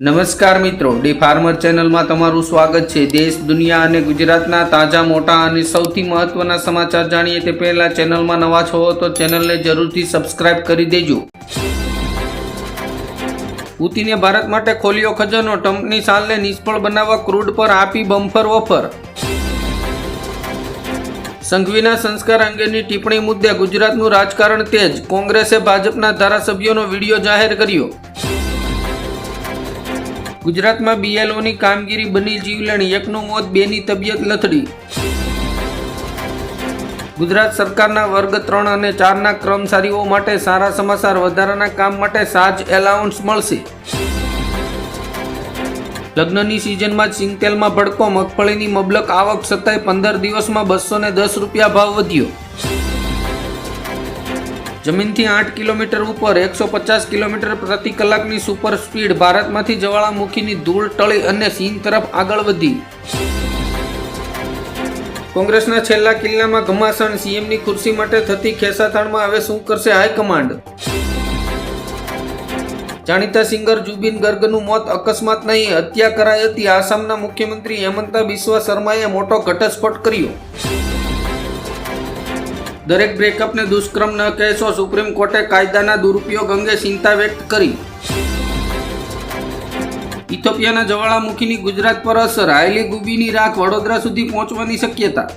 નમસ્કાર મિત્રો, D farmer ચેનલમાં તમારું સ્વાગત છે. દેશ, દુનિયા અને ગુજરાતના તાજા, મોટા અને સૌથી મહત્વના સમાચાર જાણીએ તે પહેલા ચેનલમાં નવા છો તો ચેનલને જરૂરથી સબસ્ક્રાઇબ કરી દેજો. પુતિને ભારત માટે ખોલ્યો ખજાનો ટ્રમ્પની સાલને નિષ્ફળ બનાવવા ક્રૂડ પર આપી બમ્ફર ઓફર સંઘવીના સંસ્કાર અંગેની ટિપ્પણી મુદ્દે ગુજરાતનું રાજકારણ તેજ, કોંગ્રેસે ભાજપના ધારાસભ્યોનો વીડિયો જાહેર કર્યો. ગુજરાતમાં બીએલઓની કામગીરી બની જીવલેણ, એકનું મોત, બેની તબિયત લથડી. ગુજરાત સરકારના વર્ગ ત્રણ અને ચારના કર્મચારીઓ માટે સારા સમાચાર વધારાના કામ માટે સાજ એલાઉન્સ મળશે. લગ્નની સિઝનમાં સિંગતેલમાં ભડકો, મગફળીની મબલક આવક છતાંય પંદર દિવસમાં બસો દસ રૂપિયા ભાવ વધ્યો. જમીનથી આઠ કિલોમીટર ઉપર એકસો પચાસ કિલોમીટર પ્રતિ કલાકની સુપર સ્પીડ ભારતમાંથી જ્વાળામુખીની ધૂળ ટળી અને ચીન તરફ આગળ વધી. કોંગ્રેસના છેલ્લા કિલ્લામાં ઘમાસણ સીએમની ખુરશી માટે થતી ખેસાતાણમાં હવે શું કરશે હાઈકમાન્ડ? જાણીતા સિંગર જુબિન ગર્ગનું મોત અકસ્માત નહીં, હત્યા કરાઈ હતી આસામના મુખ્યમંત્રી હેમંતા બિસ્વા શર્માએ મોટો ઘટસ્ફોટ કર્યો. દરેક બ્રેકઅપને દુષ્કર્મ ન કહેશો. સુપ્રીમ કોર્ટે કાયદાના દુરુપયોગ અંગે ચિંતા વ્યક્ત કરી. ઇથોપિયાના જવાળામુખીની ગુજરાત પર અસર. આયલી ગુબીની રાખ વડોદરા સુધી પહોંચવાની શક્યતા.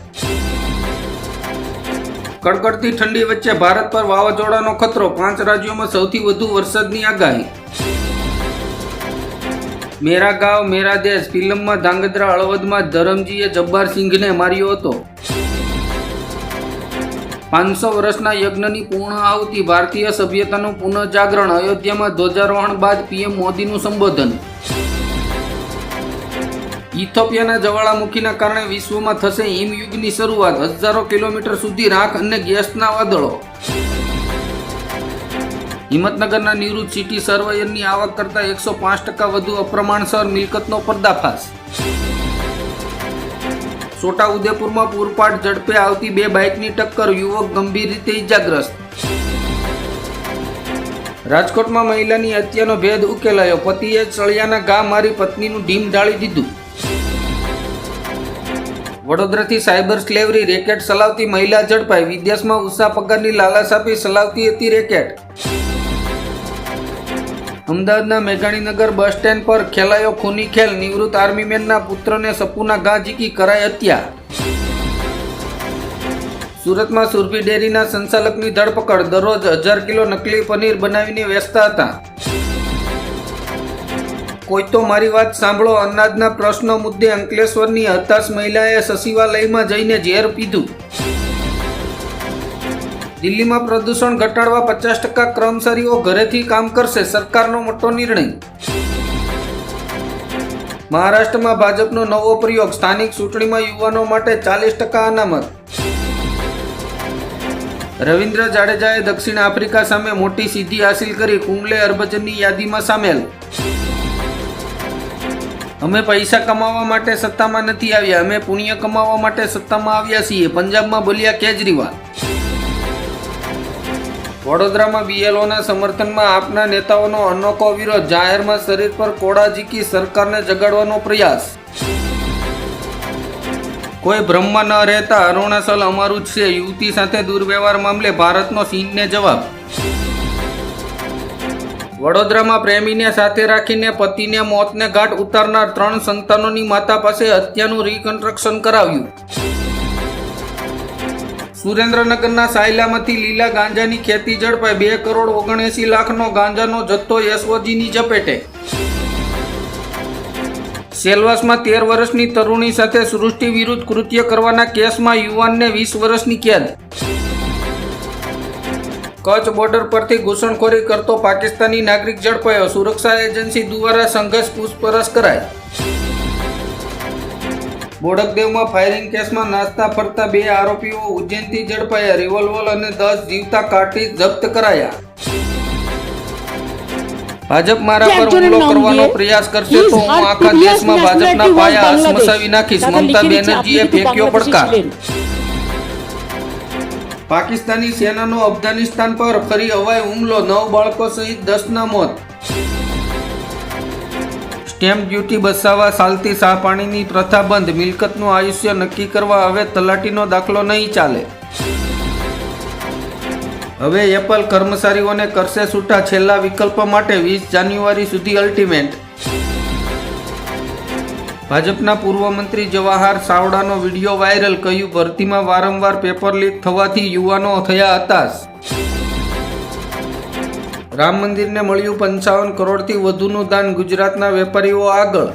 કડકડતી ઠંડી વચ્ચે ભારત પર વાવાઝોડાનો ખતરો. પાંચ રાજ્યોમાં સૌથી વધુ વરસાદની આગાહી. મેરા ગાંવ, મેરા દેશ ફિલ્મમાં ધાંગધ્રા હળવદમાં ધરમજીએ જબ્બાર સિંઘને માર્યો હતો. પાંચસો વર્ષના યજ્ઞની પૂર્ણ આવતી ભારતીય સભ્યતાનું પુનઃજાગરણ અયોધ્યામાં ધ્વજારોહણ બાદ પીએમ મોદીનું સંબોધન. ઇથોપિયાના જવાળામુખીના કારણે વિશ્વમાં થશે હિમયુગની શરૂઆત. હજારો કિલોમીટર સુધી રાખ અને ગેસના વાદળો. હિંમતનગરના નિવૃત્ત સિટી સર્વેયરની આવક કરતા એકસો પાંચ ટકા વધુ અપ્રમાણસર મિલકતનો પર્દાફાશ. છોટા ઉદેપુરમાં પૂરપાટ ઝડપે આવતી બે બાઇકની ટક્કર યુવક ગંભીર રીતે ઇજાગ્રસ્ત. રાજકોટમાં મહિલાની હત્યાનો ભેદ ઉકેલાયો. પતિએ ચળિયાના ઘા મારી પત્નીનું ઢીમ ઢાળી દીધું. વડોદરાથી સાયબર સ્લેવરી રેકેટ ચલાવતી મહિલા ઝડપાઈ. વિદેશમાં ઉષા પગારની લાલાશ આપી ચલાવતી હતી રેકેટ. અમદાવાદના મેઘાણીનગર બસ સ્ટેન્ડ પર ખેલાયો ખૂની ખેલ. નિવૃત્ત આર્મીમેનના પુત્રને સપુના ઘા ઝીકી કરાઈ હત્યા. સુરતમાં સુરભી ડેરીના સંચાલકની ધરપકડ. દરરોજ હજાર કિલો નકલી પનીર બનાવીને વેચતા હતા. કોઈ તો મારી વાત સાંભળો. અનાજના પ્રશ્નો મુદ્દે અંકલેશ્વરની હતાશ મહિલાએ સચિવાલયમાં જઈને ઝેર પીધું. દિલ્હીમાં પ્રદૂષણ ઘટાડવા પચાસ ટકા કર્મચારીઓ ઘરેથી કામ કરશે સરકારનો મોટો નિર્ણય. મહારાષ્ટ્રમાં ભાજપનો નવો પ્રયોગ, સ્થાનિક ચૂંટણીમાં યુવાનો માટે ચાલીસ ટકા અનામત. રવિન્દ્ર જાડેજાએ દક્ષિણ આફ્રિકા સામે મોટી સિદ્ધિ હાંસિલ કરી કુંબલે હરભજનની યાદીમાં સામેલ. અમે પૈસા કમાવા માટે સત્તામાં નથી આવ્યા, અમે પુણ્ય કમાવા માટે સત્તામાં આવ્યા છીએ, પંજાબમાં બોલ્યા કેજરીવાલ. વડોદરામાં બીએલઓના સમર્થનમાં આપના નેતાઓનો અનોખો વિરોધ. જાહેરમાં શરીર પર કોડા ઝીકી સરકારને જગાડવાનો પ્રયાસ. કોઈ ભ્રમમાં ન રહેતા અરુણાચલ અમારું જ છે. યુવતી સાથે દુર્વ્યવહાર મામલે ભારતનો ચીનને જવાબ. વડોદરામાં પ્રેમીને સાથે રાખીને પતિને મોતને ઘાટ ઉતારનાર ત્રણ સંતાનોની માતા પાસે હત્યાનું રિકન્સ્ટ્રક્શન કરાવ્યું. સુરેન્દ્રનગરના સાયલામાંથી લીલા ગાંજાની ખેતી ઝડપાઈ બે કરોડ ઓગણએસી લાખનો ગાંજાનો જથ્થો યશવજીની ઝપેટે. સેલવાસમાં તેર વર્ષની તરુણી સાથે સૃષ્ટિ વિરુદ્ધ કૃત્ય કરવાના કેસમાં યુવાનને વીસ વર્ષની કેદ. કચ્છ બોર્ડર પરથી ઘૂસણખોરી કરતો પાકિસ્તાની નાગરિક ઝડપાયો. સુરક્ષા એજન્સી દ્વારા સંઘર્ષ પૂછપરછ કરાઈ. બોડકદેવમાં ફાયરિંગ કેસમાં નાસ્તા ફરતા બે આરોપીઓ ઉજ્જૈનથી ઝડપાયા. રિવોલ્વર અને દસ જીવતા કાર્ટીજ જપ્ત કરાયા. ભાજપ મારા પર હુમલો કરવાનો પ્રયાસ કરશે તો હું આખા દેશમાં ભાજપના પાયા હસમસાવી નાખીશ. મમતા બેનર્જીએ ફેંક્યો પડકાર. પાકિસ્તાની સેનાનો અફઘાનિસ્તાન પર ફરી હવાઈ હુમલો. નવ બાળકો સહિત દસના મોત. સ્ટેમ્પ ડ્યુટી બસાવવા સાલતી સાહપાણીની પ્રથા બંધ, મિલકતનું આયુષ્ય નક્કી કરવા હવે તલાટીનો દાખલો નહીં ચાલે. હવે એપલ કર્મચારીઓને કરશે છૂટા છેલ્લા વિકલ્પ માટે વીસ જાન્યુઆરી સુધી અલ્ટિમેટ. ભાજપના પૂર્વ મંત્રી જવાહર સાવડાનો વીડિયો વાયરલ, કહ્યું, ભરતીમાં વારંવાર પેપર લીક થવાથી યુવાનો થયા હતાશ. રામ મંદિરને મળ્યું પંચાવન કરોડથી વધુનું દાન ગુજરાતના વેપારીઓ આગળ.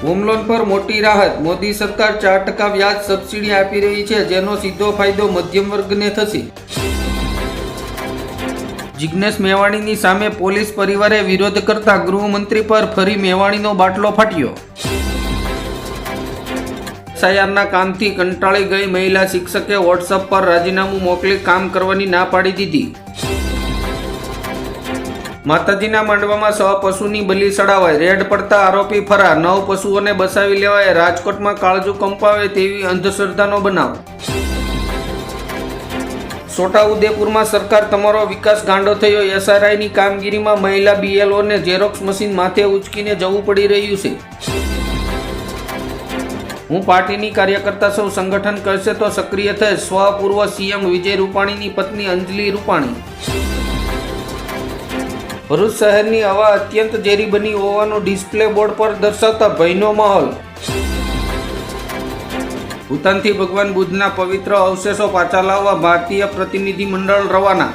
હોમ લોન પર મોટી રાહત. મોદી સરકાર ચાર ટકા વ્યાજ સબસિડી આપી રહી છે, જેનો સીધો ફાયદો મધ્યમ વર્ગને થશે. જિજ્ઞેશ મેવાણીની સામે પોલીસ પરિવારે વિરોધ કરતા ગૃહમંત્રી પર ફરી મેવાણીનો બાટલો ફાટ્યો. એસઆઈઆરના કામથી કંટાળી ગઈ મહિલા શિક્ષકે વોટ્સઅપ પર રાજીનામું મોકલી કામ કરવાની ના પાડી દીધી. માતાજીના માંડવામાં સો પશુની બલી ચડાવાય રેડ પડતા આરોપી ફરાર, નવ પશુઓને બસાવી લેવાય, રાજકોટમાં કાળજુ કંપાવે તેવી અંધશ્રદ્ધાનો બનાવ. છોટાઉદેપુરમાં સરકાર તમારો વિકાસ ગાંડો થયો, એસઆરઆઈની કામગીરીમાં મહિલા બીએલઓને ઝેરોક્સ મશીન માથે ઉચકીને જવું પડી રહ્યું છે. હું પાર્ટીની કાર્યકર્તા સૌ સંગઠન કરશે તો સક્રિય થઈ સ્વ પૂર્વ સીએમ વિજય રૂપાણીની પત્ની અંજલિ રૂપાણી. ભરૂચ શહેરની હવા અત્યંત ઝેરી બની હોવાનું ડિસ્પ્લે બોર્ડ પર દર્શાવતા ભયનો માહોલ. ભૂતાનથી ભગવાન બુદ્ધના પવિત્ર અવશેષો પાછા લાવવા ભારતીય પ્રતિનિધિ મંડળ રવાના.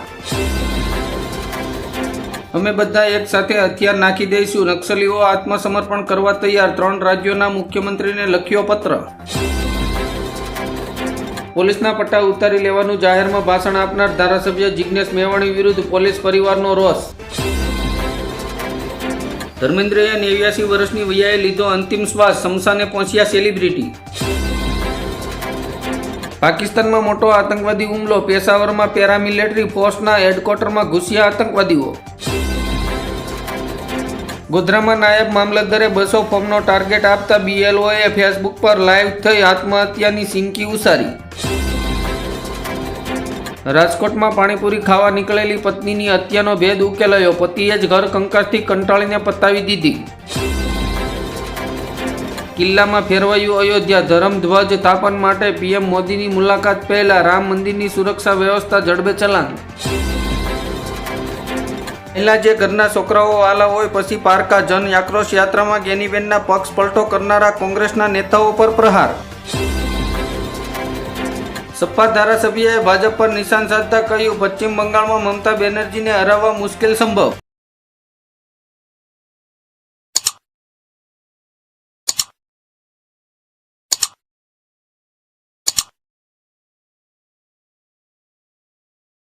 અમે બધા એક સાથે હથિયાર નાખી દઈશું. નક્સલીઓ આત્મસમર્પણ કરવા તૈયાર. ત્રણ રાજ્યોના મુખ્યમંત્રીને લખ્યો પત્ર. પોલીસના પટ્ટા ઉતારી લેવાનું જાહેરમાં ભાષણ આપનાર ધારાસભ્ય જિજ્ઞેશ મેવાણી વિરુદ્ધ પોલીસ પરિવારનો રોષ. ધર્મેન્દ્રએ નેવ્યાસી વર્ષની વૈયાએ લીધો અંતિમ શ્વાસ. શમશાને પહોંચ્યા સેલિબ્રિટી. પાકિસ્તાનમાં મોટો આતંકવાદી હુમલો, પેશાવરમાં પેરામિલિટરી ફોર્સના હેડક્વાર્ટરમાં ઘૂસ્યા આતંકવાદીઓ. ગોધરામાં નાયબ મામલતદારે બસો ફોર્મનો ટાર્ગેટ આપતા બીએલઓએ ફેસબુક પર લાઈવ થઈ આત્મહત્યાની સિંકી ઉસારી. રાજકોટમાં પાણીપુરી ખાવા નીકળેલી પત્નીની હત્યાનો ભેદ ઉકેલાયો. પતિએ જ ઘર કંકાસથી કંટાળીને પતાવી દીધી. કિલ્લામાં ફેરવાયું અયોધ્યા. ધરમધ્વજ સ્થાપન માટે પીએમ મોદીની મુલાકાત પહેલા રામ મંદિરની સુરક્ષા વ્યવસ્થા જડબે ચલાન પહેલા જે ઘરના છોકરાઓ આલા હોય પછી પારકા જન આક્રોશ યાત્રામાં ગેનીબેનના પક્ષ પલટો કરનારા કોંગ્રેસના નેતાઓ પર પ્રહાર. સપા ધારાસભ્યએ ભાજપ પર નિશાન સાધતા કહ્યું, પશ્ચિમ બંગાળમાં મમતા બેનર્જીને હરાવવા મુશ્કેલ સંભવ.